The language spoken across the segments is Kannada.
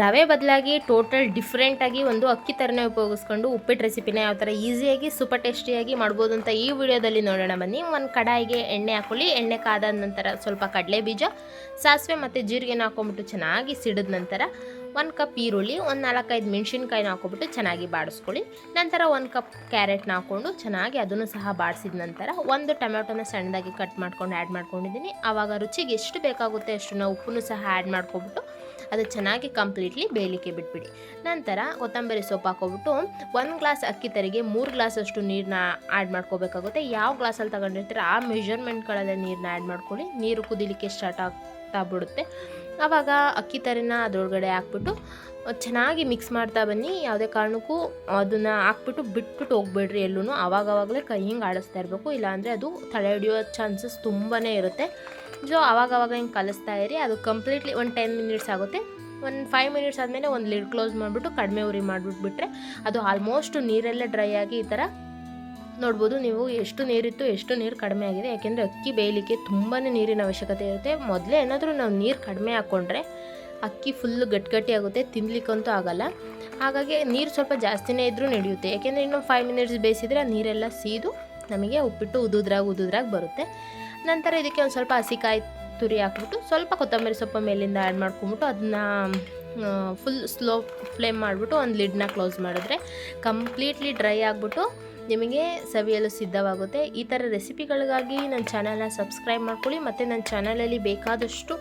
ರವೆ ಬದಲಾಗಿ ಟೋಟಲ್ ಡಿಫ್ರೆಂಟಾಗಿ ಒಂದು ಅಕ್ಕಿ ಥರನೇ ಉಪಯೋಗಿಸ್ಕೊಂಡು ಉಪ್ಪಿಟ್ಟು ರೆಸಿಪಿನ ಯಾವ ಥರ ಈಸಿಯಾಗಿ, ಸೂಪರ್ ಟೇಸ್ಟಿಯಾಗಿ ಮಾಡ್ಬೋದು ಅಂತ ಈ ವಿಡಿಯೋದಲ್ಲಿ ನೋಡೋಣ. ಬನ್ನಿ, ಒಂದು ಕಡಾಯಿಗೆ ಎಣ್ಣೆ ಹಾಕೊಳ್ಳಿ. ಎಣ್ಣೆ ಕಾದ ನಂತರ ಸ್ವಲ್ಪ ಕಡಲೆ ಬೀಜ ಸಾಸಿವೆ ಮತ್ತು ಜೀರಿಗೆನ ಹಾಕೊಂಬಿಟ್ಟು ಚೆನ್ನಾಗಿ ಸಿಡಿದ ನಂತರ ಒಂದು ಕಪ್ ಈರುಳ್ಳಿ, ಒಂದು ನಾಲ್ಕೈದು ಮೆಣಸಿನ್ಕಾಯಿನ ಹಾಕೊಬಿಟ್ಟು ಚೆನ್ನಾಗಿ ಬಾಡಿಸ್ಕೊಳ್ಳಿ. ನಂತರ ಒಂದು ಕಪ್ ಕ್ಯಾರೆಟ್ನ ಹಾಕ್ಕೊಂಡು ಚೆನ್ನಾಗಿ ಅದನ್ನು ಸಹ ಬಾಡಿಸಿದ ನಂತರ ಒಂದು ಟೊಮೆಟೊನ ಸಣ್ಣದಾಗಿ ಕಟ್ ಮಾಡ್ಕೊಂಡು ಆ್ಯಡ್ ಮಾಡ್ಕೊಂಡಿದ್ದೀನಿ. ಆವಾಗ ರುಚಿಗೆ ಎಷ್ಟು ಬೇಕಾಗುತ್ತೆ ಅಷ್ಟನ್ನು ಉಪ್ಪನ್ನು ಸಹ ಆ್ಯಡ್ ಮಾಡ್ಕೊಬಿಟ್ಟು ಅದು ಚೆನ್ನಾಗಿ ಕಂಪ್ಲೀಟ್ಲಿ ಬೇಯಲಿಕ್ಕೆ ಬಿಟ್ಬಿಡಿ. ನಂತರ ಕೊತ್ತಂಬರಿ ಸೊಪ್ಪು ಹಾಕೊಬಿಟ್ಟು ಒಂದು ಗ್ಲಾಸ್ ಅಕ್ಕಿ ತರಿಗೆ ಮೂರು ಗ್ಲಾಸ್ ಅಷ್ಟು ನೀರನ್ನ ಆ್ಯಡ್ ಮಾಡ್ಕೋಬೇಕಾಗುತ್ತೆ. ಯಾವ ಗ್ಲಾಸಲ್ಲಿ ತಗೊಂಡಿರ್ತೀರ ಆ ಮೆಷರ್ಮೆಂಟ್ಗಳಲ್ಲೇ ನೀರನ್ನ ಆ್ಯಡ್ ಮಾಡ್ಕೊಳ್ಳಿ. ನೀರು ಕುದಿಲಿಕ್ಕೆ ಸ್ಟಾರ್ಟ್ ಆಗ್ತಾ ಬಿಡುತ್ತೆ. ಆವಾಗ ಅಕ್ಕಿ ತರಿನ ಅದರೊಳಗಡೆ ಹಾಕ್ಬಿಟ್ಟು ಚೆನ್ನಾಗಿ ಮಿಕ್ಸ್ ಮಾಡ್ತಾ ಬನ್ನಿ. ಯಾವುದೇ ಕಾರಣಕ್ಕೂ ಅದನ್ನು ಹಾಕ್ಬಿಟ್ಟು ಬಿಟ್ಬಿಟ್ಟು ಹೋಗ್ಬೇಡ್ರಿ ಎಲ್ಲೂ ಆವಾಗವಾಗಲೇ ಕೈ ಹಿಂಗೆ ಆಡಿಸ್ತಾ ಇರಬೇಕು. ಇಲ್ಲಾಂದರೆ ಅದು ತಲೆ ಹಿಡಿಯೋ ಚಾನ್ಸಸ್ ತುಂಬಾ ಇರುತ್ತೆ. ಸೊ ಆವಾಗವಾಗ ಹಿಂಗೆ ಕಲಿಸ್ತಾ ಇರಿ. ಅದು ಕಂಪ್ಲೀಟ್ಲಿ ಒಂದು ಟೆನ್ ಮಿನಿಟ್ಸ್ ಆಗುತ್ತೆ. ಒಂದು ಫೈವ್ ಮಿನಿಟ್ಸ್ ಆದಮೇಲೆ ಒಂದು ಲಿಡ್ ಕ್ಲೋಸ್ ಮಾಡಿಬಿಟ್ಟು ಕಡಿಮೆ ಉರಿ ಮಾಡಿಬಿಟ್ಬಿಟ್ರೆ ಅದು ಆಲ್ಮೋಸ್ಟ್ ನೀರೆಲ್ಲ ಡ್ರೈ ಆಗಿ ಈ ಥರ ನೋಡ್ಬೋದು ನೀವು ಎಷ್ಟು ನೀರಿತ್ತು ಎಷ್ಟು ನೀರು ಕಡಿಮೆ ಆಗಿದೆ. ಯಾಕೆಂದರೆ ಅಕ್ಕಿ ಬೇಯಲಿಕ್ಕೆ ತುಂಬಾ ನೀರಿನ ಅವಶ್ಯಕತೆ ಇರುತ್ತೆ. ಮೊದಲೇ ಏನಾದರೂ ನಾವು ನೀರು ಕಡಿಮೆ ಹಾಕ್ಕೊಂಡ್ರೆ ಅಕ್ಕಿ ಫುಲ್ಲು ಗಟ್ಟಿಗಟ್ಟಿ ಆಗುತ್ತೆ ತಿನ್ಲಿಕ್ಕಂತೂ ಆಗಲ್ಲ. ಹಾಗಾಗಿ ನೀರು ಸ್ವಲ್ಪ ಜಾಸ್ತಿನೇ ಇದ್ದರೂ ನಡೆಯುತ್ತೆ. ಯಾಕೆಂದರೆ ಇನ್ನೂ ಫೈವ್ ಮಿನಿಟ್ಸ್ ಬೇಯಿಸಿದರೆ ನೀರೆಲ್ಲ ಸೀದು ನಮಗೆ ಉಪ್ಪಿಟ್ಟು ಉದುದ್ರಾಗ ಉದುದ್ರಾಗ ಬರುತ್ತೆ. ನಂತರ ಇದಕ್ಕೆ ಒಂದು ಸ್ವಲ್ಪ ಹಸಿಕಾಯಿ ತುರಿ ಹಾಕ್ಬಿಟ್ಟು ಸ್ವಲ್ಪ ಕೊತ್ತಂಬರಿ ಸೊಪ್ಪು ಮೇಲಿಂದ ಆ್ಯಡ್ ಮಾಡ್ಕೊಂಬಿಟ್ಟು ಅದನ್ನ ಫುಲ್ ಸ್ಲೋ ಫ್ಲೇಮ್ ಮಾಡಿಬಿಟ್ಟು ಒಂದು ಲಿಡ್ನ ಕ್ಲೋಸ್ ಮಾಡಿದ್ರೆ ಕಂಪ್ಲೀಟ್ಲಿ ಡ್ರೈ ಆಗಿಬಿಟ್ಟು ನಿಮಗೆ ಸವಿಯಲು ಸಿದ್ಧವಾಗುತ್ತೆ. ಈ ಥರ ರೆಸಿಪಿಗಳಿಗಾಗಿ ನನ್ನ ಚಾನಲ್ನ ಸಬ್ಸ್ಕ್ರೈಬ್ ಮಾಡ್ಕೊಳ್ಳಿ. ಮತ್ತು ನನ್ನ ಚಾನಲಲ್ಲಿ ಬೇಕಾದಷ್ಟು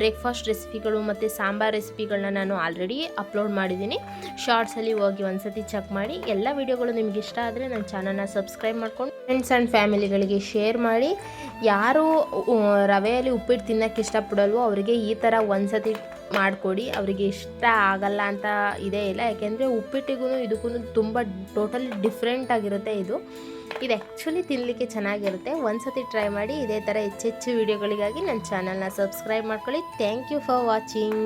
ಬ್ರೇಕ್ಫಾಸ್ಟ್ ರೆಸಿಪಿಗಳು ಮತ್ತು ಸಾಂಬಾರ್ ರೆಸಿಪಿಗಳನ್ನ ನಾನು ಆಲ್ರೆಡಿ ಅಪ್ಲೋಡ್ ಮಾಡಿದ್ದೀನಿ. ಶಾರ್ಟ್ಸಲ್ಲಿ ಹೋಗಿ ಒಂದ್ಸತಿ ಚೆಕ್ ಮಾಡಿ. ಎಲ್ಲ ವೀಡಿಯೋಗಳು ನಿಮಗೆ ಇಷ್ಟ ಆದರೆ ನನ್ನ ಚಾನಲ್ನ ಸಬ್ಸ್ಕ್ರೈಬ್ ಮಾಡ್ಕೊಂಡು ಫ್ರೆಂಡ್ಸ್ ಆ್ಯಂಡ್ ಫ್ಯಾಮಿಲಿಗಳಿಗೆ ಶೇರ್ ಮಾಡಿ. ಯಾರು ರವೆಯಲ್ಲಿ ಉಪ್ಪಿಟ್ಟು ತಿನ್ನೋಕ್ಕೆ ಇಷ್ಟಪಡಲ್ವೋ ಅವರಿಗೆ ಈ ಥರ ಒಂದ್ಸತಿ ಮಾಡಿಕೊಡಿ. ಅವರಿಗೆ ಇಷ್ಟ ಆಗಲ್ಲ ಅಂತ ಇದೇ ಇಲ್ಲ. ಯಾಕೆಂದರೆ ಉಪ್ಪಿಟ್ಟಿಗೂ ಇದಕ್ಕೂ ತುಂಬ ಟೋಟಲಿ ಡಿಫ್ರೆಂಟ್ ಆಗಿರುತ್ತೆ ಇದು. ಇದು ಆ್ಯಕ್ಚುಲಿ ತಿನ್ನಲಿಕ್ಕೆ ಚೆನ್ನಾಗಿರುತ್ತೆ. ಒಂದ್ಸತಿ ಟ್ರೈ ಮಾಡಿ ಇದೇ ಥರ ಹೆಚ್ಚೆಚ್ಚು ವೀಡಿಯೋಗಳಿಗಾಗಿ ನನ್ನ ಚಾನಲ್ನ ಸಬ್ಸ್ಕ್ರೈಬ್ ಮಾಡ್ಕೊಳ್ಳಿ. Thank you for watching.